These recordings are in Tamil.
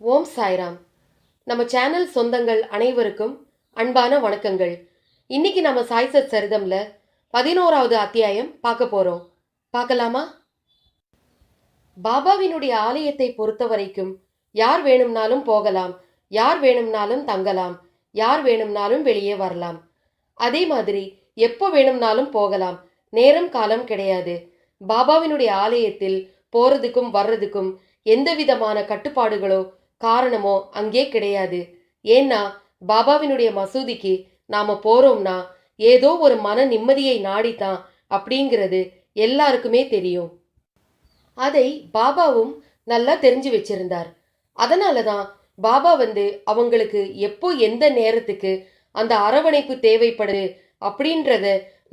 ஓம் சாய்ராம். நம்ம சேனல் சொந்தங்கள் அனைவருக்கும் அன்பான வணக்கங்கள். இன்னைக்கு நம்ம சாய்சத் சரிதம்ல பதினோராவது அத்தியாயம் பார்க்க போறோம். பார்க்கலாமா? பாபாவினுடைய ஆலயத்தை பொறுத்த வரைக்கும் யார் வேணும்னாலும் போகலாம் யார் வேணும்னாலும் தங்கலாம் யார் வேணும்னாலும் வெளியே வரலாம். அதே மாதிரி எப்போ வேணும்னாலும் போகலாம் நேரம் காலம் கிடையாது. பாபாவினுடைய ஆலயத்தில் போறதுக்கும் வர்றதுக்கும் எந்த விதமான கட்டுப்பாடுகளோ காரணமோ அங்கே கிடையாது. ஏன்னா பாபாவினுடைய மசூதிக்கு நாம போறோம்னா ஏதோ ஒரு மன நிம்மதியை நாடித்தான் அப்படிங்கிறது எல்லாருக்குமே தெரியும். அதை பாபாவும் நல்லா தெரிஞ்சு வச்சிருந்தார். அதனால தான் பாபா வந்து அவங்களுக்கு எப்போ எந்த நேரத்துக்கு அந்த அரவணைப்பு தேவைப்படுது அப்படின்றத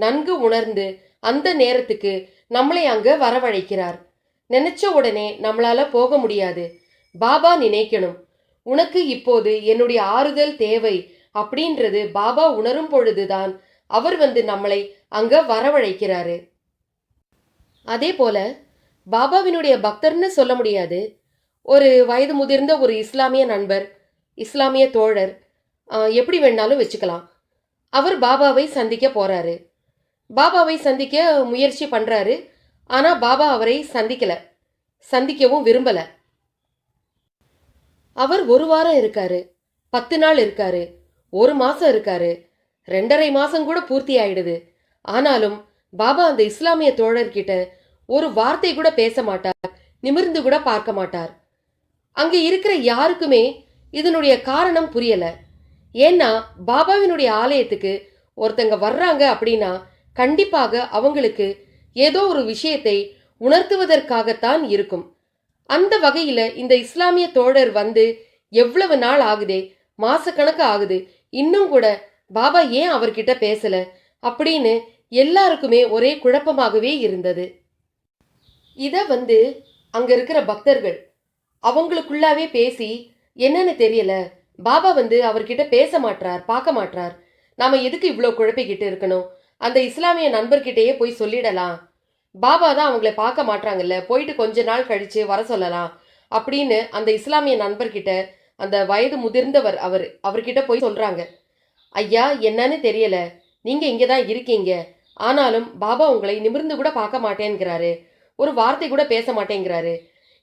நன்கு உணர்ந்து அந்த நேரத்துக்கு நம்மளை அங்க வரவழைக்கிறார். நினைச்ச உடனே நம்மளால போக முடியாது. பாபா நினைக்கணும். உனக்கு இப்போது என்னுடைய ஆறுதல் தேவை அப்படின்றது பாபா உணரும் பொழுதுதான் அவர் வந்து நம்மளை அங்க வரவழைக்கிறாரு. அதே போல பாபாவினுடைய பக்தர்னு சொல்ல முடியாது. ஒரு வயது முதிர்ந்த ஒரு இஸ்லாமிய நண்பர் இஸ்லாமிய தோழர் எப்படி வேணாலும் வச்சுக்கலாம். அவர் பாபாவை சந்திக்க போறாரு. பாபாவை சந்திக்க முயற்சி பண்றாரு. ஆனா பாபா அவரை சந்திக்கல. சந்திக்கவும் விரும்பலை. அவர் ஒரு வாரம் இருக்காரு. பத்து நாள் இருக்காரு. ஒரு மாசம் இருக்காரு. ரெண்டரை மாசம் கூட பூர்த்தி ஆயிடுது. ஆனாலும் பாபா அந்த இஸ்லாமிய தோழர்கிட்ட ஒரு வார்த்தை கூட பேச மாட்டார். நிமிர்ந்து கூட பார்க்க மாட்டார். அங்க இருக்கிற யாருக்குமே இதனுடைய காரணம் புரியல. ஏன்னா பாபாவினுடைய ஆலயத்துக்கு ஒருத்தங்க வர்றாங்க அப்படின்னா கண்டிப்பாக அவங்களுக்கு ஏதோ ஒரு விஷயத்தை உணர்த்துவதற்காகத்தான் இருக்கும். அந்த வகையில இந்த இஸ்லாமிய தோழர் வந்து எவ்வளவு நாள் ஆகுதே? மாசக்கணக்கு ஆகுது. இன்னும் கூட பாபா ஏன் அவர்கிட்ட பேசல? அப்படின்னு எல்லாருக்குமே ஒரே குழப்பமாகவே இருந்தது. இத வந்து அங்க இருக்கிற பக்தர்கள் அவங்களுக்குள்ளாவே பேசி என்னன்னு தெரியல. பாபா வந்து அவர்கிட்ட பேச மாட்றார் பார்க்க மாட்றார். நாம எதுக்கு இவ்வளோ குழப்பிக்கிட்டு இருக்கணும்? அந்த இஸ்லாமிய நண்பர்கிட்டயே போய் சொல்லிடலாம். பாபா தான் அவங்கள பார்க்க மாட்றாங்கல்ல போயிட்டு கொஞ்ச நாள் கழிச்சு வர சொல்லலாம் அப்படின்னு அந்த இஸ்லாமிய நண்பர்கிட்ட அந்த வயது முதிர்ந்தவர் அவர் அவர்கிட்ட போய் சொல்றாங்க. ஐயா என்னன்னு தெரியல. நீங்க இங்கே தான் இருக்கீங்க. ஆனாலும் பாபா உங்களை நிமிர்ந்து கூட பார்க்க மாட்டேங்கிறாரு ஒரு வார்த்தை கூட பேச மாட்டேங்கிறாரு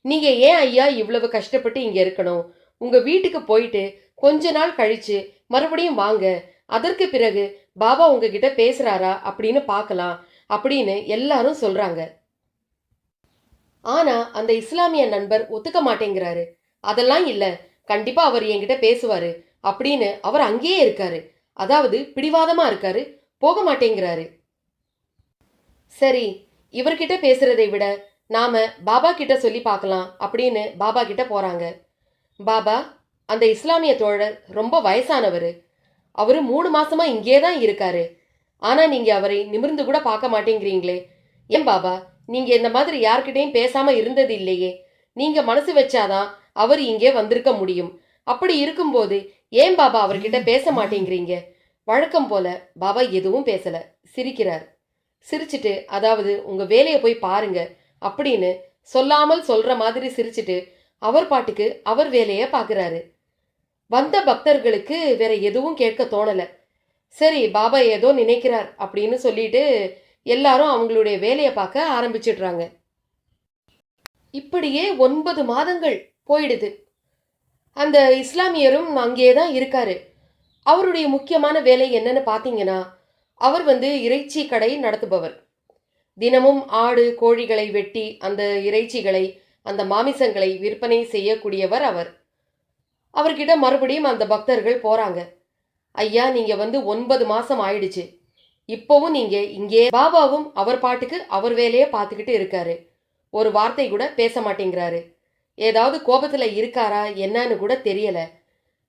நீங்க ஏன் ஐயா இவ்வளவு கஷ்டப்பட்டு இங்க இருக்கணும்? உங்க வீட்டுக்கு போயிட்டு கொஞ்ச நாள் கழிச்சு மறுபடியும் வாங்க. அதற்கு பிறகு பாபா உங்ககிட்ட பேசுறாரா அப்படின்னு பார்க்கலாம். அப்படின்னு எல்லாரும் சொல்றாங்க. ஆனா அந்த இஸ்லாமிய நண்பர் ஒத்துக்க மாட்டேங்கிறாரு. அதெல்லாம் இல்ல கண்டிப்பா அவர் என்கிட்ட பேசுவாரு அப்படின்னு அவர் அங்கேயே இருக்காரு. அதாவது பிடிவாதமா இருக்காரு போக மாட்டேங்கிறாரு. சரி இவர்கிட்ட பேசுறதை விட நாம பாபா கிட்ட சொல்லி பார்க்கலாம் அப்படின்னு பாபா கிட்ட போறாங்க. பாபா அந்த இஸ்லாமிய தோழர் ரொம்ப வயசானவர். அவரு மூணு மாசமா இங்கே தான் இருக்காரு. ஆனால் நீங்கள் அவரை நிமிர்ந்து கூட பார்க்க மாட்டேங்கிறீங்களே. ஏன் பாபா? நீங்கள் இந்த மாதிரி யார்கிட்டையும் பேசாமல் இருந்தது இல்லையே. நீங்கள் மனசு வச்சாதான் அவர் இங்கே வந்திருக்க முடியும். அப்படி இருக்கும்போது ஏன் பாபா அவர்கிட்ட பேச மாட்டேங்கிறீங்க? வழக்கம் போல பாபா எதுவும் பேசல. சிரிக்கிறார். சிரிச்சிட்டு அதாவது உங்க வேலையை போய் பாருங்க அப்படின்னு சொல்லாமல் சொல்ற மாதிரி சிரிச்சிட்டு அவர் பாட்டுக்கு அவர் வேலையை பார்க்குறாரு வந்த பக்தர்களுக்கு வேற எதுவும் கேட்க தோணலை. சரி பாபா ஏதோ நினைக்கிறார் அப்படின்னு சொல்லிட்டு எல்லாரும் அவங்களுடைய வேலையை பார்க்க ஆரம்பிச்சிடுறாங்க. இப்படியே ஒன்பது மாதங்கள் போயிடுது. அந்த இஸ்லாமியரும் அங்கே தான் இருக்காரு. அவருடைய முக்கியமான வேலை என்னன்னு பார்த்தீங்கன்னா அவர் வந்து இறைச்சி கடை நடத்துபவர். தினமும் ஆடு கோழிகளை வெட்டி அந்த இறைச்சிகளை அந்த மாமிசங்களை விற்பனை செய்யக்கூடியவர் அவர். அவர்கிட்ட மறுபடியும் அந்த பக்தர்கள் போறாங்க. ஐயா நீங்க வந்து ஒன்பது மாசம் ஆயிடுச்சு. இப்போவும் நீங்க இங்கே பாபாவும் அவர் பாட்டுக்கு அவர் வேலையை பார்த்துக்கிட்டு இருக்காரு. ஒரு வார்த்தை கூட பேச மாட்டேங்கிறாரு. ஏதாவது கோபத்துல இருக்காரா என்னன்னு கூட தெரியல.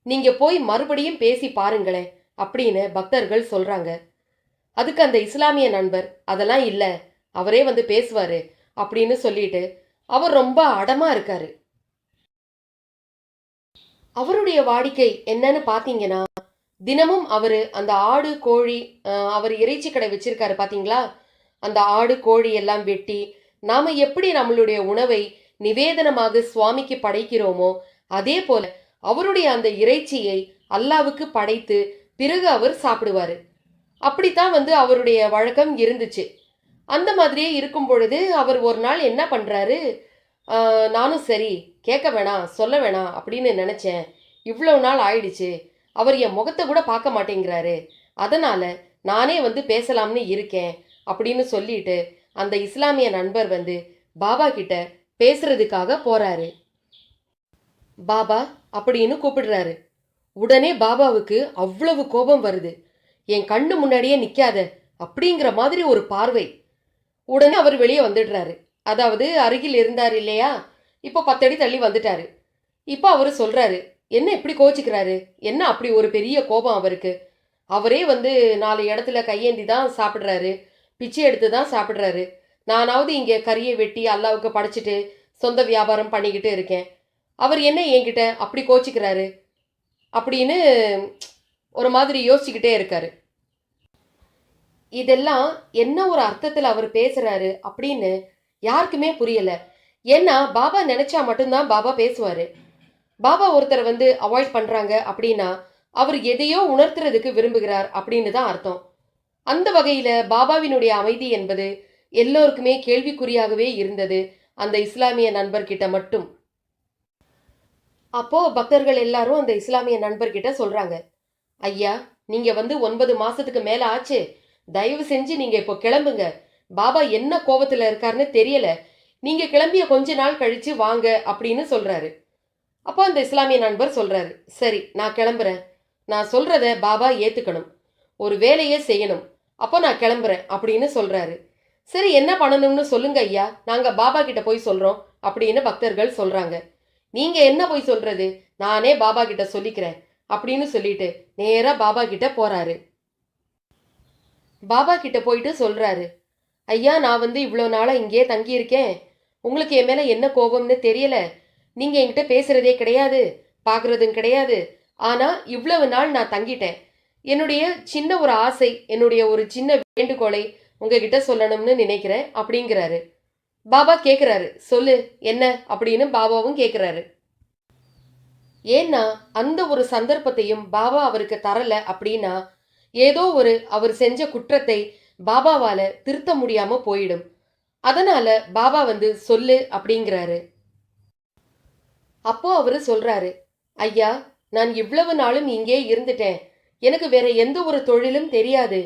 நீங்க போய் மறுபடியும் பேசி பாருங்களேன் அப்படின்னு பக்தர்கள் சொல்றாங்க. அதுக்கு அந்த இஸ்லாமிய நண்பர் அதெல்லாம் இல்ல அவரே வந்து பேசுவாரு அப்படின்னு சொல்லிட்டு அவர் ரொம்ப அடமா இருக்காரு. அவருடைய வாடிக்கை என்னன்னு பாத்தீங்கன்னா தினமும் அவர் அந்த ஆடு கோழி அவர் இறைச்சி கடை வச்சிருக்காரு பார்த்தீங்களா அந்த ஆடு கோழி எல்லாம் வெட்டி நாம எப்படி நம்மளுடைய உணவை நிவேதனமாக சுவாமிக்கு படைக்கிறோமோ அதே போல அவருடைய அந்த இறைச்சியை அல்லாவுக்கு படைத்து பிறகு அவர் சாப்பிடுவாரு. அப்படித்தான் வந்து அவருடைய வழக்கம் இருந்துச்சு. அந்த மாதிரியே இருக்கும் பொழுது அவர் ஒரு நாள் என்ன பண்றாரு? நானும் சரி கேட்க வேணாம் சொல்ல வேணாம் அப்படின்னு நினைச்சேன். இவ்வளவு நாள் ஆயிடுச்சு. அவர் என் முகத்தை கூட பார்க்க மாட்டேங்கிறாரு. அதனால நானே வந்து பேசலாம்னு இருக்கேன் அப்படின்னு சொல்லிட்டு அந்த இஸ்லாமிய நண்பர் வந்து பாபா கிட்ட பேசுறதுக்காக போறாரு. பாபா அப்படின்னு கூப்பிடுறாரு. உடனே பாபாவுக்கு அவ்வளவு கோபம் வருது. என் கண்ணு முன்னாடியே நிக்காத அப்படிங்கிற மாதிரி ஒரு பார்வை. உடனே அவர் வெளியே வந்துடுறாரு. அதாவது அருகில் இருந்தார் இல்லையா? இப்போ பத்தடி தள்ளி வந்துட்டாரு. இப்போ அவர் சொல்றாரு என்ன இப்படி கோச்சிக்கிறாரு? என்ன அப்படி ஒரு பெரிய கோபம் அவருக்கு? அவரே வந்து நாலு இடத்துல கையேந்தி தான் சாப்பிட்றாரு. பிச்சை எடுத்து தான் சாப்பிட்றாரு. நானாவது இங்கே கறியை வெட்டி அல்லாவுக்கு படைச்சிட்டு சொந்த வியாபாரம் பண்ணிக்கிட்டு இருக்கேன். அவர் என்ன என்கிட்ட அப்படி கோச்சிக்கிறாரு? அப்படின்னு ஒரு மாதிரி யோசிச்சுக்கிட்டே இருக்காரு. இதெல்லாம் என்ன ஒரு அர்த்தத்தில் அவர் பேசுறாரு அப்படின்னு யாருக்குமே புரியல. ஏன்னா பாபா நினைச்சா மட்டும்தான் பாபா பேசுவாரு. பாபா ஒருத்தர் வந்து அவாய்ட் பண்ணுறாங்க அப்படின்னா அவர் எதையோ உணர்த்துறதுக்கு விரும்புகிறார் அப்படின்னு தான் அர்த்தம். அந்த வகையில் பாபாவினுடைய அமைதி என்பது எல்லோருக்குமே கேள்விக்குறியாகவே இருந்தது அந்த இஸ்லாமிய நண்பர்கிட்ட மட்டும். அப்போ பக்தர்கள் எல்லாரும் அந்த இஸ்லாமிய நண்பர்கிட்ட சொல்றாங்க ஐயா நீங்க வந்து ஒன்பது மாசத்துக்கு மேல ஆச்சு தயவு செஞ்சு நீங்க இப்போ கிளம்புங்க. பாபா என்ன கோபத்துல இருக்காருன்னு தெரியல. நீங்க கிளம்பிய கொஞ்ச நாள் கழிச்சு வாங்க அப்படின்னு சொல்றாரு. அப்போ அந்த இஸ்லாமிய நண்பர் சொல்கிறாரு சரி நான் கிளம்புறேன். நான் சொல்கிறத பாபா ஏற்றுக்கணும் ஒரு வேலையே செய்யணும். அப்போ நான் கிளம்புறேன் அப்படின்னு சொல்கிறாரு சரி என்ன பண்ணணும்னு சொல்லுங்க ஐயா. நாங்கள் பாபா கிட்ட போய் சொல்கிறோம் அப்படின்னு பக்தர்கள் சொல்கிறாங்க நீங்கள் என்ன போய் சொல்கிறது நானே பாபா கிட்ட சொல்லிக்கிறேன் அப்படின்னு சொல்லிட்டு நேராக பாபா கிட்ட போகிறாரு பாபா கிட்ட போயிட்டு சொல்கிறாரு ஐயா நான் வந்து இவ்வளோ நாளாக இங்கேயே தங்கியிருக்கேன். உங்களுக்கு என் மேலே என்ன கோபம்னு தெரியலை. நீங்க என்கிட்ட பேசுறதே கிடையாது பார்க்கறதும் கிடையாது. ஆனா இவ்வளவு நாள் நான் தங்கிட்டேன். என்னுடைய சின்ன ஒரு ஆசை என்னுடைய ஒரு சின்ன வேண்டுகோளை உங்ககிட்ட சொல்லணும்னு நினைக்கிறேன் அப்படிங்கிறாரு. பாபா கேட்குறாரு சொல்லு என்ன? அப்படின்னு பாபாவும் கேட்குறாரு ஏன்னா அந்த ஒரு சந்தர்ப்பத்தையும் பாபா அவருக்கு தரல அப்படின்னா ஏதோ ஒரு அவர் செஞ்ச குற்றத்தை பாபாவால திருத்த முடியாம போயிடும். அதனால பாபா வந்து சொல்லு அப்படிங்கிறாரு. அப்போ அவர் சொல்றாரு ஐயா நான் இவ்வளவு நாளும் இங்கே இருந்துட்டேன். எனக்கு வேற எந்த ஒரு தொழிலும் தெரியாது.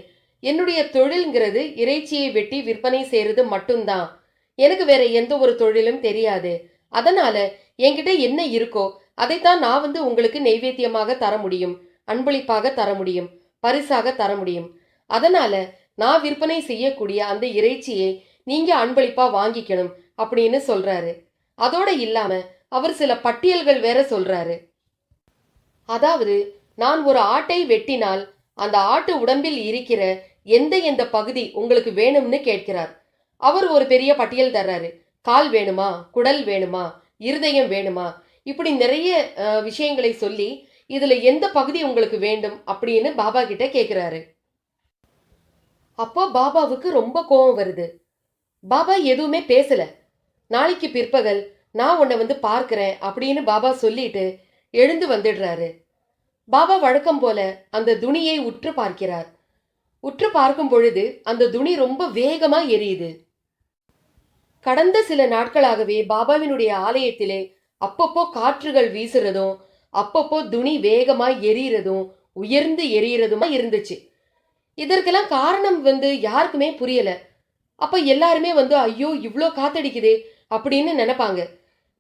என்னுடைய தொழில்ங்கிறது இறைச்சியை வெட்டி விற்பனை செய்யறது மட்டும்தான். எனக்கு வேற எந்த ஒரு தொழிலும் தெரியாது. அதனால என்கிட்ட என்ன இருக்கோ அதைத்தான் நான் வந்து உங்களுக்கு நெய்வேத்தியமாக தர முடியும் அன்பளிப்பாக தர முடியும் பரிசாக தர முடியும். அதனால நான் விற்பனை செய்யக்கூடிய அந்த இறைச்சியை நீங்க அன்பளிப்பா வாங்கிக்கணும் அப்படின்னு சொல்றாரு. அதோட இல்லாம அவர் சில பட்டியல்கள் வேற சொல்றாரு. அதாவது நான் ஒரு ஆட்டை வெட்டினால் அந்த ஆட்டு உடம்பில் இருக்கிற எந்த எந்த பகுதி உங்களுக்கு வேணும்னு கேட்கிறார். அவர் ஒரு பெரிய பட்டியல் தர்றாரு. கால் வேணுமா? குடல் வேணுமா? இருதயம் வேணுமா? இப்படி நிறைய விஷயங்களை சொல்லி இதுல எந்த பகுதி உங்களுக்கு வேண்டும் அப்படின்னு பாபா கிட்ட கேக்குறாரு. அப்போ பாபாவுக்கு ரொம்ப கோபம் வருது. பாபா எதுவுமே பேசல. நாளைக்கு பிற்பகல் நான் உன்னை வந்து பார்க்கிறேன் அப்படின்னு பாபா சொல்லிட்டு எழுந்து வந்துடுறாரு. பாபா வழக்கம் போல அந்த துணியை உற்று பார்க்கிறார். உற்று பார்க்கும் பொழுது அந்த துணி ரொம்ப வேகமா எரியுது. கடந்த சில நாட்களாகவே பாபாவினுடைய ஆலயத்திலே அப்பப்போ காற்றுகள் வீசுறதும் அப்பப்போ துணி வேகமா எரியறதும் உயர்ந்து எரியறதுமா இருந்துச்சு. இதற்கெல்லாம் காரணம் வந்து யாருக்குமே புரியல. அப்ப எல்லாருமே வந்து ஐயோ இவ்வளோ காத்தடிக்குதே அப்படின்னு நினைப்பாங்க.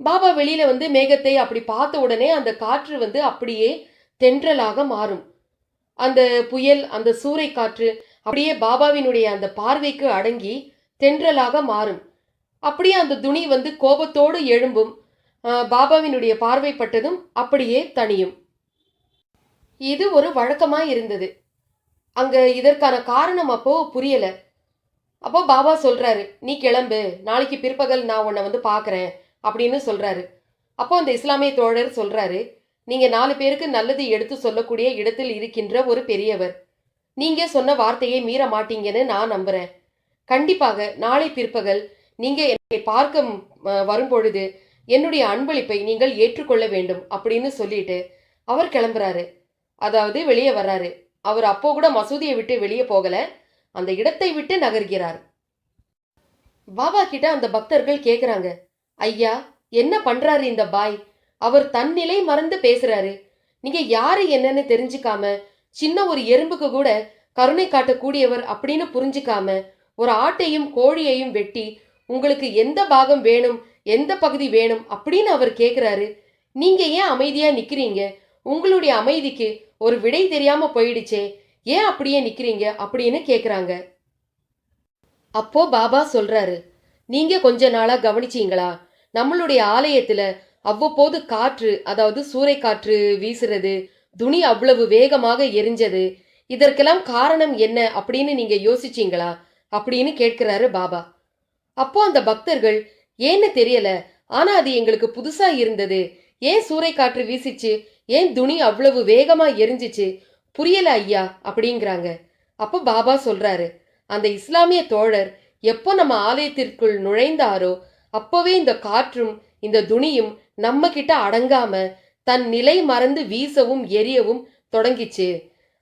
பாபா வெளியில் வந்து மேகத்தை அப்படி பார்த்த உடனே அந்த காற்று வந்து அப்படியே தென்றலாக மாறும். அந்த புயல் அந்த சூறை காற்று அப்படியே பாபாவினுடைய அந்த பார்வைக்கு அடங்கி தென்றலாக மாறும். அப்படியே அந்த துணி வந்து கோபத்தோடு எழும்பும். பாபாவினுடைய பார்வைப்பட்டதும் அப்படியே தணியும். இது ஒரு வழக்கமாக இருந்தது. அங்கே இதற்கான காரணம் அப்போ புரியலை. அப்போ பாபா சொல்கிறாரு நீ கிளம்பு. நாளைக்கு பிற்பகல் நான் உன்னை வந்து பார்க்குறேன். அப்படின்னு சொல்கிறாரு அப்போ அந்த இஸ்லாமிய தோழர் சொல்கிறாரு நீங்கள் நாலு பேருக்கு நல்லது எடுத்து சொல்லக்கூடிய இடத்தில் இருக்கின்ற ஒரு பெரியவர். நீங்கள் சொன்ன வார்த்தையை மீற மாட்டீங்கன்னு நான் நம்புகிறேன் கண்டிப்பாக நாளை பிற்பகல் நீங்கள் என்னை பார்க்க வரும்பொழுது என்னுடைய அன்பளிப்பை நீங்கள் ஏற்றுக்கொள்ள வேண்டும் அப்படின்னு சொல்லிட்டு அவர் கிளம்புறாரு. அதாவது வெளியே வர்றாரு. அவர் அப்போ கூட மசூதியை விட்டு வெளியே போகல. அந்த இடத்தை விட்டு நகர்கிறார். பாபா கிட்ட அந்த பக்தர்கள் கேட்குறாங்க ஐயா என்ன பண்றாரு இந்த பாய்? அவர் தன்னிலை மறந்து பேசுறாரு. நீங்க யாரு என்னன்னு தெரிஞ்சுக்காம சின்ன ஒரு எறும்புக்கு கூட கருணை காட்டக்கூடியவர் அப்படின்னு புரிஞ்சுக்காம ஒரு ஆட்டையும் கோழியையும் வெட்டி உங்களுக்கு எந்த பாகம் வேணும் எந்த பகுதி வேணும் அப்படின்னு அவர் கேக்குறாரு. நீங்க ஏன் அமைதியா நிக்கிறீங்க? உங்களுடைய அமைதிக்கு ஒரு விடை தெரியாம போயிடுச்சே ஏன் அப்படியே நிக்கிறீங்க அப்படின்னு கேக்குறாங்க. அப்போ பாபா சொல்றாரு நீங்க கொஞ்ச நாளா கவனிச்சீங்களா? நம்மளுடைய ஆலயத்துல அவ்வப்போது காற்று அதாவது சூறைக்காற்று வீசுறது துணி அவ்வளவு வேகமாக எரிஞ்சது இதற்கெல்லாம் காரணம் என்ன அப்படின்னு நீங்க யோசிச்சீங்களா? அப்படின்னு கேட்கிறாரு பாபா. அப்போ அந்த பக்தர்கள் ஏன்னு தெரியல ஆனா அது எங்களுக்கு புதுசா இருந்தது. ஏன் சூறைக்காற்று வீசிச்சு? ஏன் துணி அவ்வளவு வேகமா எரிஞ்சிச்சு? புரியல ஐயா அப்படிங்கிறாங்க. அப்போ பாபா சொல்றாரு அந்த இஸ்லாமிய தோழர் எப்போ நம்ம ஆலயத்திற்குள் நுழைந்தாரோ அப்போவே இந்த காற்றும் இந்த துணியும் நம்ம கிட்ட அடங்காம தன் நிலை மறந்து வீசவும் எரியவும் தொடங்கிச்சு.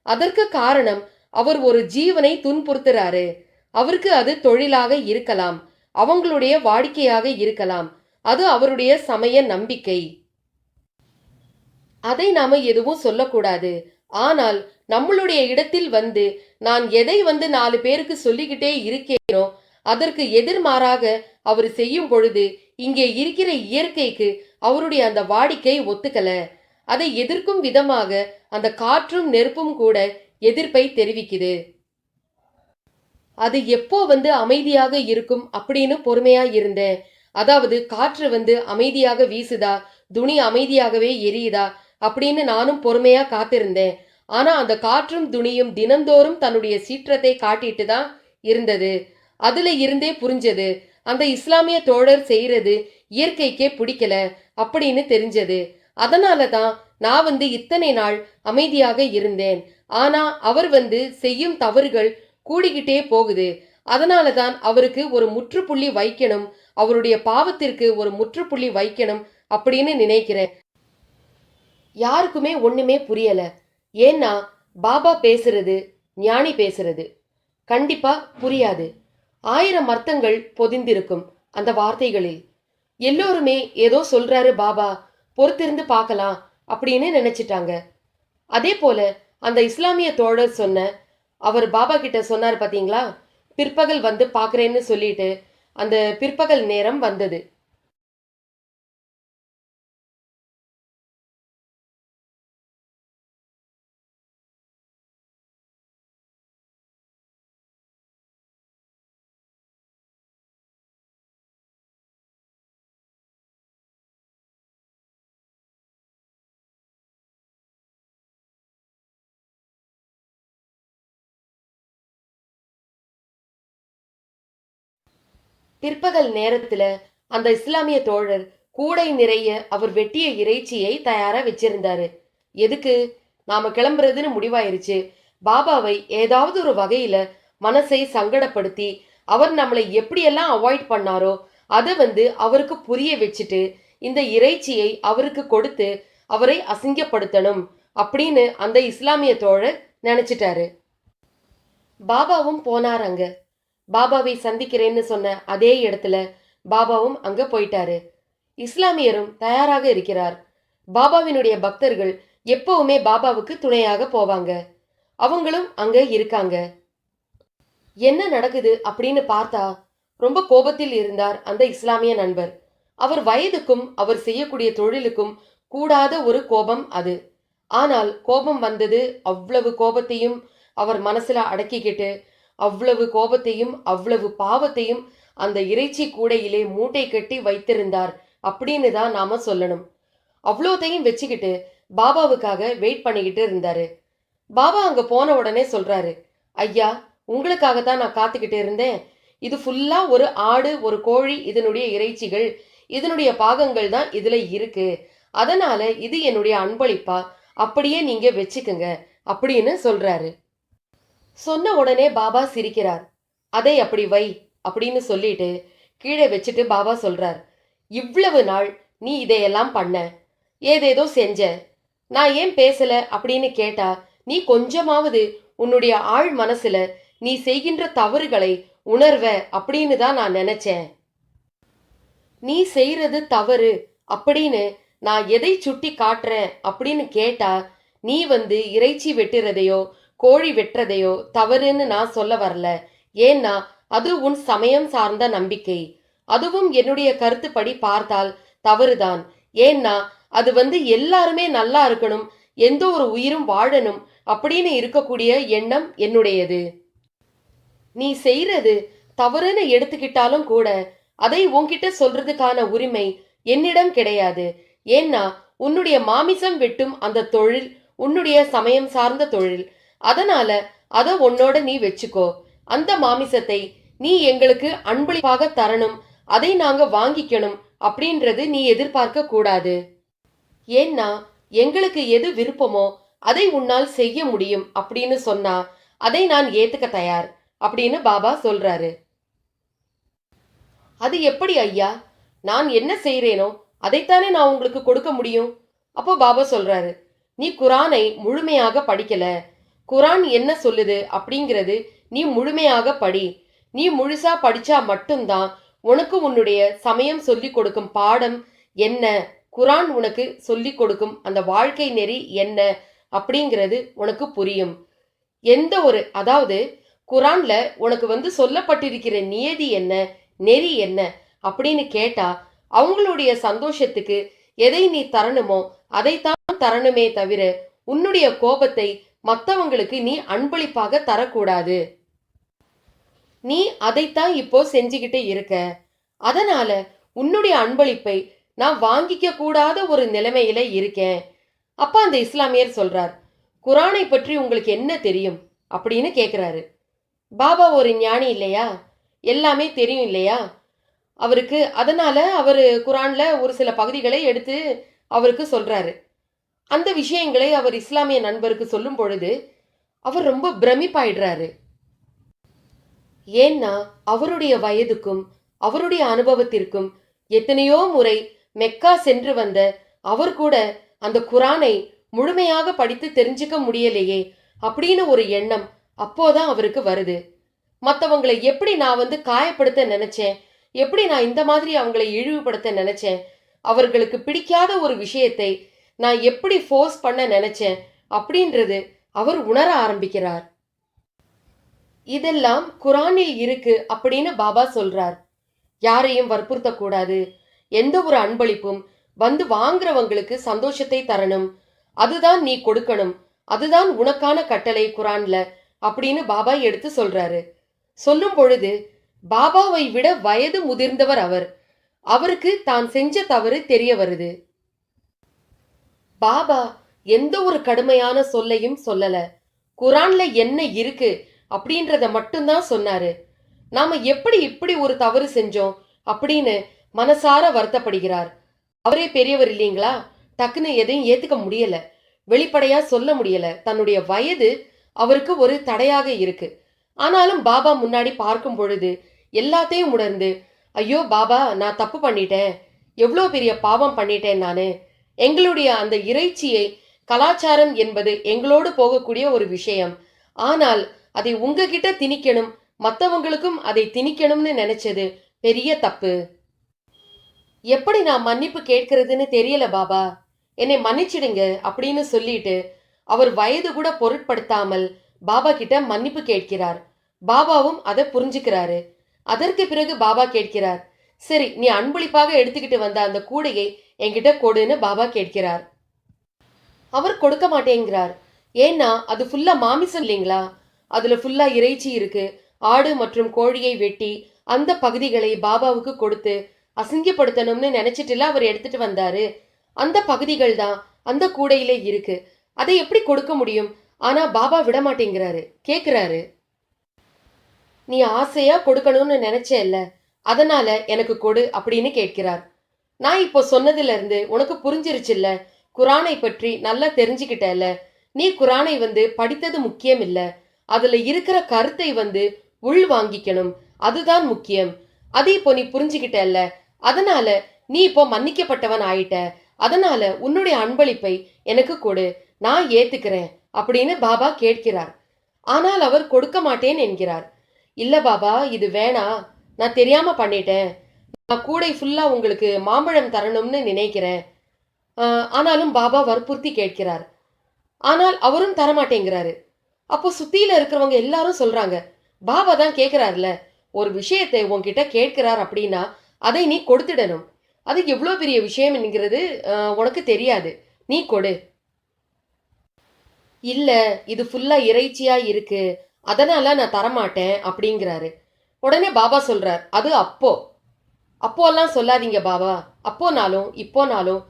அதற்கு காரணம் அவர் ஒரு ஜீவனை துன்புறுத்துறாரு. அவருக்கு அது தொழிலாக இருக்கலாம் அவங்களுடைய வாடிக்கையாக இருக்கலாம். அது அவருடைய சமய நம்பிக்கை. அதை நாம எதுவும் சொல்லக்கூடாது. ஆனால் நம்மளுடைய இடத்தில் வந்து நான் எதை வந்து நாலு பேருக்கு சொல்லிக்கிட்டே இருக்கேனோ அதற்கு எதிர்மாறாக அவர் செய்யும் பொழுது இங்கே இருக்கிற இயற்கைக்கு அவருடைய அந்த வாடிக்கை ஒத்துக்கல. அதை எதிர்க்கும் விதமாக அந்த காற்றும் நெருப்பும் கூட எதிர்ப்பை தெரிவிக்குது. அது எப்போ வந்து அமைதியாக இருக்கும் அப்படின்னு பொறுமையா இருந்தேன் அதாவது காற்று வந்து அமைதியாக வீசுதா துணி அமைதியாகவே எரியுதா அப்படின்னு நானும் பொறுமையா காத்திருந்தேன். ஆனா அந்த காற்றும் துணியும் தினந்தோறும் தன்னுடைய சீற்றத்தை காட்டிட்டு தான் இருந்தது. அதுல இருந்தே புரிஞ்சது. அந்த இஸ்லாமிய தோழர் செய்யறது இயற்கைக்கே பிடிக்கல அப்படின்னு தெரிஞ்சது. அதனால தான் நான் வந்து இத்தனை நாள் அமைதியாக இருந்தேன். ஆனா அவர் வந்து செய்யும் தவறுகள் கூடிக்கிட்டே போகுது. அதனால தான் அவருக்கு ஒரு முற்றுப்புள்ளி வைக்கணும் அவருடைய பாவத்திற்கு ஒரு முற்றுப்புள்ளி வைக்கணும் அப்படின்னு நினைக்கிறேன். யாருக்குமே ஒண்ணுமே புரியல. ஏன்னா பாபா பேசுறது ஞானி பேசுறது. கண்டிப்பா புரியாது. ஆயிரம் அர்த்தங்கள் பொதிந்திருக்கும் அந்த வார்த்தைகளில். எல்லோருமே ஏதோ சொல்றாரு பாபா பொறுத்திருந்து பார்க்கலாம் அப்படின்னு நினைச்சிட்டாங்க. அதே போல அந்த இஸ்லாமிய தோழர் சொன்ன அவர் பாபா கிட்ட சொன்னார் பார்த்தீங்களா பிற்பகல் வந்து பார்க்குறேன்னு சொல்லிட்டு அந்த பிற்பகல் நேரம் வந்தது. பிற்பகல் நேரத்துல அந்த இஸ்லாமிய தோழர் கூடை நிறைய அவர் வெட்டிய இறைச்சியை தயாரா வச்சிருந்தாரு. எதுக்கு? நாம கிளம்புறதுன்னு முடிவாயிருச்சு. பாபாவை ஏதாவது ஒரு வகையில மனசை சங்கடப்படுத்தி அவர் நம்மளை எப்படியெல்லாம் அவாய்ட் பண்ணாரோ அதை வந்து அவருக்கு புரிய வச்சுட்டு இந்த இறைச்சியை அவருக்கு கொடுத்து அவரை அசிங்கப்படுத்தணும் அப்படின்னு அந்த இஸ்லாமிய தோழர் நினைச்சிட்டாரு. பாபாவும் போனார் அங்க. பாபாவை சந்திக்கிறேன்னு சொன்ன அதே இடத்துல பாபாவும் அங்க போயிட்டாரு. இஸ்லாமியரும் தயாராக இருக்கிறார். பாபாவினுடைய பக்தர்கள் எப்பவுமே பாபாவுக்கு துணையாக போவாங்க. அவங்களும் அங்க இருக்காங்க. என்ன நடக்குது அப்படின்னு பார்த்தா ரொம்ப கோபத்தில் இருந்தார் அந்த இஸ்லாமிய நண்பர். அவர் வயதுக்கும் அவர் செய்யக்கூடிய தொழிலுக்கும் கூடாத ஒரு கோபம் அது. ஆனால் கோபம் வந்தது அவ்வளவு கோபத்தையும் அவர் மனசுல அடக்கிக்கிட்டு அவ்வளவு கோபத்தையும் அவ்வளவு பாவத்தையும் அந்த இறைச்சி கூடையிலே மூட்டை கட்டி வைத்திருந்தார். அப்படின்னு தான் நாம சொல்லணும். அவ்வளோத்தையும் வச்சுக்கிட்டு பாபாவுக்காக வெயிட் பண்ணிக்கிட்டு இருந்தாரு. பாபா அங்க போன உடனே சொல்றாரு ஐயா உங்களுக்காக தான் நான் காத்துக்கிட்டு இருந்தேன். இது ஃபுல்லா ஒரு ஆடு ஒரு கோழி இதனுடைய இறைச்சிகள் இதனுடைய பாகங்கள் தான் இதுல இருக்கு. அதனால இது என்னுடைய அன்பளிப்பா. அப்படியே நீங்க வச்சுக்கோங்க. அப்படின்னு சொல்றாரு. சொன்ன உடனே பாபா சிரிக்கிறார். அதை அப்படி வை அப்படின்னு சொல்லிட்டு கீழே வச்சுட்டு பாபா சொல்றார். இவ்வளவு நாள் நீ இதையெல்லாம் பண்ண. ஏதேதோ செஞ்ச. நான் ஏன் பேசல? அப்படின்னு கேட்டா நீ கொஞ்சமாவது உன்னுடைய ஆழ் மனசுல நீ செய்கின்ற தவறுகளை உணர்வ அப்படின்னு தான் நான் நினைச்சேன். நீ செய்யறது தவறு அப்படின்னு நான் எதை சுட்டி காட்டுறேன்? அப்படின்னு கேட்டா நீ வந்து இறைச்சி வெட்டுறதையோ கோழி வெட்டுறதையோ தவறுன்னு நான் சொல்ல வரல. ஏன்னா அது உன் சமயம் சார்ந்த நம்பிக்கை. அதுவும் என்னுடைய கருத்துப்படி பார்த்தால் தவறுதான். ஏன்னா அது வந்து எல்லாருமே நல்லா இருக்கணும் எந்த ஒரு உயிரும் வாழணும் அப்படின்னு இருக்கக்கூடிய எண்ணம் என்னுடையது. நீ செய்யறது தவறுன்னு எடுத்துக்கிட்டாலும் கூட அதை உன்கிட்ட சொல்றதுக்கான உரிமை என்னிடம் கிடையாது. ஏன்னா உன்னுடைய மாமிசம் வெட்டும் அந்த தொழில் உன்னுடைய சமயம் சார்ந்த தொழில். அதனால அதை உன்னோட நீ வச்சுக்கோ. அந்த மாமிசத்தை நீ எங்களுக்கு அன்பளிப்பாக தரணும். அதை நாங்க வாங்கிக்கணும் அப்படின்றது நீ எதிர்பார்க்க கூடாது. ஏன்னா எங்களுக்கு எது விருப்பமோ அதை உன்னால் செய்ய முடியும் அப்படின்னு சொன்னா அதை நான் ஏத்துக்க தயார் அப்படின்னு பாபா சொல்றாரு. அது எப்படி ஐயா? நான் என்ன செய்கிறேனோ அதைத்தானே நான் உங்களுக்கு கொடுக்க முடியும்? அப்போ பாபா சொல்றாரு நீ குரானை முழுமையாக படிக்கல. குரான் என்ன சொல்லுது அப்படிங்கிறது நீ முழுமையாக படி. நீ முழுசா படிச்சா மட்டும்தான் உனக்கு உன்னுடைய சமயம் சொல்லி கொடுக்கும் பாடம் என்ன? குரான் உனக்கு சொல்லி கொடுக்கும் அந்த வாழ்க்கை நெறி என்ன? அப்படிங்கிறது உனக்கு புரியும். எந்த ஒரு அதாவது குரான்ல உனக்கு வந்து சொல்லப்பட்டிருக்கிற நியதி என்ன? நெறி என்ன? அப்படின்னு கேட்டா அவங்களுடைய சந்தோஷத்துக்கு எதை நீ தரணுமோ அதைத்தான் தரணுமே தவிர உன்னுடைய கோபத்தை மற்றவங்களுக்கு நீ அன்பளிப்பாக தரக்கூடாது. நீ அதைத்தான் இப்போ செஞ்சுக்கிட்டு இருக்க. அதனால உன்னுடைய அன்பளிப்பை நான் வாங்கிக்க கூடாத ஒரு நிலைமையில இருக்கேன். அப்ப அந்த இஸ்லாமியர் சொல்றார் குரானை பற்றி உங்களுக்கு என்ன தெரியும்? அப்படின்னு கேட்குறாரு பாபா ஒரு ஞானி இல்லையா? எல்லாமே தெரியும் இல்லையா? அவருக்கு அதனால அவர் குரான்ல ஒரு சில பகுதிகளை எடுத்து அவருக்கு சொல்றாரு. அந்த விஷயங்களை அவர் இஸ்லாமிய நண்பருக்கு சொல்லும் பொழுது அவர் ரொம்ப பிரமிப்பாயிடுறாரு. ஏன்னா அவருடைய வயதுக்கும் அவருடைய அனுபவத்திற்கும் எத்தனையோ முறை மெக்கா சென்று வந்த அவர் கூட அந்த குரானை முழுமையாக படித்து தெரிஞ்சுக்க முடியலையே அப்படின்னு ஒரு எண்ணம் அப்போதான் அவருக்கு வருது. மற்றவங்களை எப்படி நான் வந்து காயப்படுத்த நினைச்சேன்? எப்படி நான் இந்த மாதிரி அவங்களை இழிவுபடுத்த நினைச்சேன்? அவர்களுக்கு பிடிக்காத ஒரு விஷயத்தை நான் எப்படி ஃபோர்ஸ் பண்ண நினைச்சேன் அப்படின்றது அவர் உணர ஆரம்பிக்கிறார். இதெல்லாம் குரானில் இருக்கு அப்படின்னு பாபா சொல்றார். யாரையும் வற்புறுத்தக்கூடாது. எந்த ஒரு அன்பளிப்பும் வந்து வாங்குறவங்களுக்கு சந்தோஷத்தை தரணும். அதுதான் நீ கொடுக்கணும். அதுதான் உனக்கான கட்டளை குரான்ல அப்படின்னு பாபா எடுத்து சொல்றாரு. சொல்லும் பொழுது பாபாவை விட வயது முதிர்ந்தவர் அவர். அவருக்கு தான் செஞ்ச தவறு தெரிய வருது. பாபா எந்த ஒரு கடுமையான சொல்லையும் சொல்லல. குரான்ல என்ன இருக்கு அப்படின்றத மட்டும்தான் சொன்னாரு. நாம எப்படி இப்படி ஒரு தவறு செஞ்சோம் அப்படின்னு மனசார வருத்தப்படுகிறார். அவரே பெரியவர் இல்லைங்களா? டக்குன்னு எதையும் ஏத்துக்க முடியல. வெளிப்படையா சொல்ல முடியல. தன்னுடைய வயது அவருக்கு ஒரு தடையாக இருக்கு. ஆனாலும் பாபா முன்னாடி பார்க்கும் பொழுது எல்லாத்தையும் உணர்ந்து ஐயோ பாபா நான் தப்பு பண்ணிட்டேன். எவ்வளோ பெரிய பாவம் பண்ணிட்டேன் நான். எங்களுடைய அந்த இறைச்சியை கலாச்சாரம் என்பது எங்களோடு போகக்கூடிய ஒரு விஷயம். ஆனால் அதை உங்ககிட்ட திணிக்கணும் மற்றவங்களுக்கும் அதை திணிக்கணும்னு நினைச்சது பெரிய தப்பு. எப்படி நான் மன்னிப்பு கேட்கறதுன்னு தெரியல பாபா. என்னை மன்னிச்சிடுங்க அப்படின்னு சொல்லிட்டு அவர் வயது கூட பொருட்படுத்தாமல் பாபா கிட்ட மன்னிப்பு கேட்கிறார். பாபாவும் அதை புரிஞ்சுக்கிறாரு. அதற்கு பிறகு பாபா கேட்கிறார் சரி நீ அன்பளிப்பாக எடுத்துக்கிட்டு வந்த அந்த கூடையை என்கிட்ட கொடுன்னு பாபா கேட்கிறார். அவர் கொடுக்க மாட்டேங்கிறார். ஏன்னா அது ஃபுல்லா மாமிசம் இல்லைங்களா? அதுல ஃபுல்லா இறைச்சி இருக்கு. ஆடு மற்றும் கோழியை வெட்டி அந்த பகுதிகளை பாபாவுக்கு கொடுத்து அசிங்கப்படுத்தணும்னு நினைச்சிட்டுல அவர் எடுத்துட்டு வந்தாரு. அந்த பகுதிகள் தான் அந்த கூடையிலே இருக்கு. அதை எப்படி கொடுக்க முடியும்? ஆனா பாபா விட மாட்டேங்கிறாரு. கேக்குறாரு. நீ ஆசையா கொடுக்கணும்னு நினைச்சேல்ல அதனால எனக்கு கொடு அப்படின்னு கேட்கிறார். நான் இப்போ சொன்னதிலிருந்து உனக்கு புரிஞ்சிருச்சுல்ல? குரானை பற்றி நல்லா தெரிஞ்சுக்கிட்டல நீ குரானை வந்து படித்தது முக்கியம் இல்ல அதுல இருக்கிற கருத்தை வந்து உள் வாங்கிக்கணும். அதுதான் முக்கியம். அது இப்போ நீ புரிஞ்சுக்கிட்டல்ல? அதனால நீ இப்போ மன்னிக்கப்பட்டவன் ஆயிட்ட. அதனால உன்னுடைய அன்பளிப்பை எனக்கு கொடு. நான் ஏத்துக்கிறேன் அப்படின்னு பாபா கேட்கிறார். ஆனால் அவர் கொடுக்க மாட்டேன் என்கிறார். இல்ல பாபா இது வேணாம். நான் தெரியாம பண்ணிட்டேன். கூடை ஃபுல்லா உங்களுக்கு மாம்பழம் தரணும்னு நினைக்கிறேன். ஆனாலும் பாபா வற்புறுத்தி கேட்கிறார். ஆனால் அவரும் தரமாட்டேங்கிறாரு. அப்போ சுத்தியில இருக்கிறவங்க எல்லாரும் சொல்றாங்க பாபா தான் கேட்கிறாருல ஒரு விஷயத்தை உன்கிட்ட கேட்கிறார் அப்படின்னா அதை நீ கொடுத்துடணும். அது எவ்வளோ பெரிய விஷயம் என்கிறது உனக்கு தெரியாது. நீ கொடு. இல்ல இது ஃபுல்லா இறைச்சியா இருக்கு. அதனால நான் தரமாட்டேன் அப்படிங்கிறாரு. உடனே பாபா சொல்றார் அது அப்போ. அப்போல்லாம் சொல்லாதீங்க பாபா. அப்போனாலும் இப்போனாலும்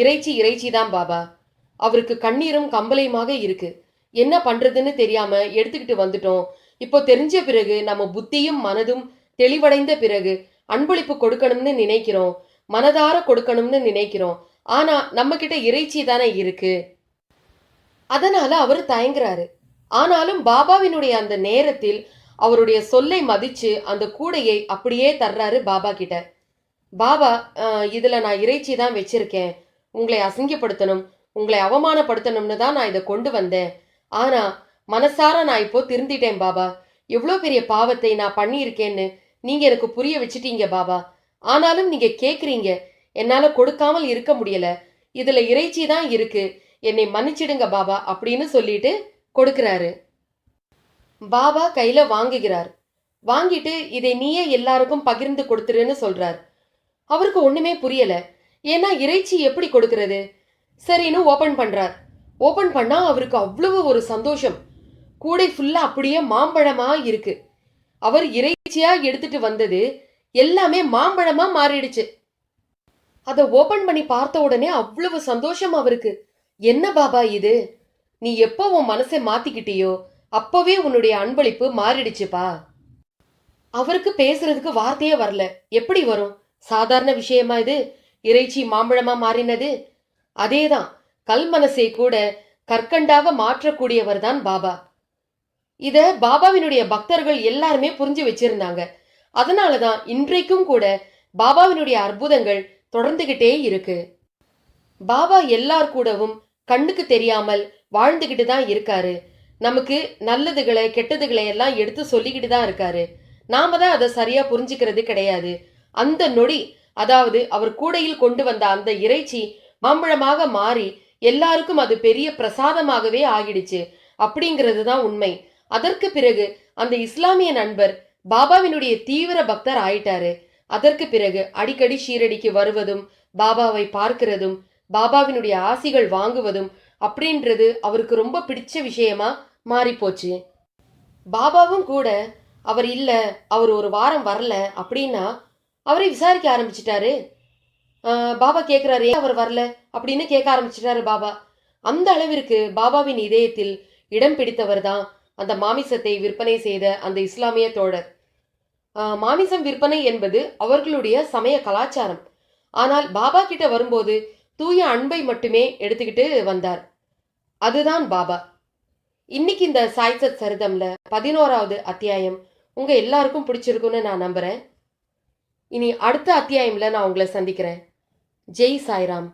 இறைச்சி இறைச்சி தான் பாபா. அவருக்கு கண்ணீரும் கம்பளையுமாக இருக்கு. என்ன பண்றதுன்னு தெரியாம எடுத்துக்கிட்டு வந்துட்டோம். இப்போ தெரிஞ்ச பிறகு நம்ம புத்தியும் மனதும் தெளிவடைந்த பிறகு அன்பளிப்பு கொடுக்கணும்னு நினைக்கிறோம். மனதார கொடுக்கணும்னு நினைக்கிறோம். ஆனா நம்ம கிட்ட இறைச்சி தானே இருக்கு. அதனால அவர் தயங்குறாரு. ஆனாலும் பாபாவினுடைய அந்த நேரத்தில் அவருடைய சொல்லை மதிச்சு அந்த கூடையை அப்படியே தர்றாரு பாபா கிட்ட. பாபா இதில் இதுல நான் இறைச்சி தான் வச்சிருக்கேன். உங்களை அசிங்கப்படுத்தணும். உங்களை அவமானப்படுத்தணும்னு தான் நான் இதை கொண்டு வந்தேன். ஆனா மனசார நான் இப்போ திருந்திட்டேன் பாபா. எவ்வளோ பெரிய பாவத்தை நான் பண்ணியிருக்கேன்னு நீங்க எனக்கு புரிய வச்சிட்டீங்க பாபா. ஆனாலும் நீங்க கேக்குறீங்க. என்னால கொடுக்காமல் இருக்க முடியல. இதுல இறைச்சி தான் இருக்கு. என்னை மன்னிச்சிடுங்க பாபா அப்படின்னு சொல்லிட்டு கொடுக்குறாரு. பாபா கையில வாங்குகிறார். வாங்கிட்டு இதை நீயே எல்லாருக்கும் பகிர்ந்து கொடுத்துருன்னு சொல்றார். அவருக்கு ஒண்ணுமே புரியல. ஏன்னா இறைச்சி எப்படி கொடுக்கறது? சரின்னு ஓபன் பண்றார். ஓபன் பண்ணா அவருக்கு அவ்வளவு ஒரு சந்தோஷம். கூடை ஃபுல்லா அப்படியே மாம்பழமா இருக்கு. அவர் இறைச்சியா எடுத்துட்டு வந்தது எல்லாமே மாம்பழமா மாறிடுச்சு. அதை ஓபன் பண்ணி பார்த்த உடனே அவ்வளவு சந்தோஷம் அவருக்கு. என்ன பாபா இது? நீ எப்போ உன் மனசை மாத்திக்கிட்டியோ? அப்பவே உன்னுடைய அன்பளிப்பு மாறிடுச்சுப்பா. அவருக்கு பேசுறதுக்கு வார்த்தையே வரல. எப்படி வரும்? சாதாரண விஷயமா இது? இறைச்சி மாம்பழமா மாறினது? அதேதான். கல் மனசை கூட கற்கண்டாக மாற்றக்கூடியவர் தான் பாபா. இத பாபாவினுடைய பக்தர்கள் எல்லாருமே புரிஞ்சு வச்சிருந்தாங்க. அதனாலதான் இன்றைக்கும் கூட பாபாவினுடைய அற்புதங்கள் தொடர்ந்துகிட்டே இருக்கு. பாபா எல்லார் கூடவும் கண்ணுக்கு தெரியாமல் வாழ்ந்துகிட்டு தான் இருக்காரு. நமக்கு நல்லதுகளை கெட்டதுகளை எல்லாம் எடுத்து சொல்லிக்கிட்டு தான் இருக்காரு. நாம தான் அதை சரியா புரிஞ்சுக்கிறது கிடையாது. அந்த நொடி அதாவது அவர் கூடையில் கொண்டு வந்த அந்த இறைச்சி மாம்பழமாக மாறி எல்லாருக்கும் அது பெரிய பிரசாதமாகவே ஆகிடுச்சு. அப்படிங்கிறது தான் உண்மை. அதற்கு பிறகு அந்த இஸ்லாமிய நண்பர் பாபாவினுடைய தீவிர பக்தர் ஆயிட்டாரு. அதற்கு பிறகு அடிக்கடி ஷீரடிக்கு வருவதும் பாபாவை பார்க்கிறதும் பாபாவினுடைய ஆசிகள் வாங்குவதும் அப்படின்றது அவருக்கு ரொம்ப பிடிச்ச விஷயமா மாறிப்போச்சு. பாபாவும் கூட அவர் இல்லை அவர் ஒரு வாரம் வரல அப்படின்னா அவரை விசாரிக்க ஆரம்பிச்சிட்டாரு. பாபா கேட்குறாரு ஏன் அவர் வரல? அப்படின்னு கேட்க ஆரம்பிச்சிட்டாரு பாபா. அந்த அளவிற்கு பாபாவின் இதயத்தில் இடம் பிடித்தவர் தான் அந்த மாமிசத்தை விற்பனை செய்த அந்த இஸ்லாமிய தோழர். மாமிசம் விற்பனை என்பது அவர்களுடைய சமய கலாச்சாரம். ஆனால் பாபா கிட்ட வரும்போது தூய அன்பை மட்டுமே எடுத்துக்கிட்டு வந்தார். அதுதான் பாபா. இன்னைக்கு இந்த சாய்சத் சரிதம்ல பதினோராவது அத்தியாயம் உங்க எல்லாருக்கும் பிடிச்சிருக்குன்னு நான் நம்புறேன். இனி அடுத்த அத்தியாயம்ல நான் உங்களை சந்திக்கிறேன். ஜெய் சாய்ராம்.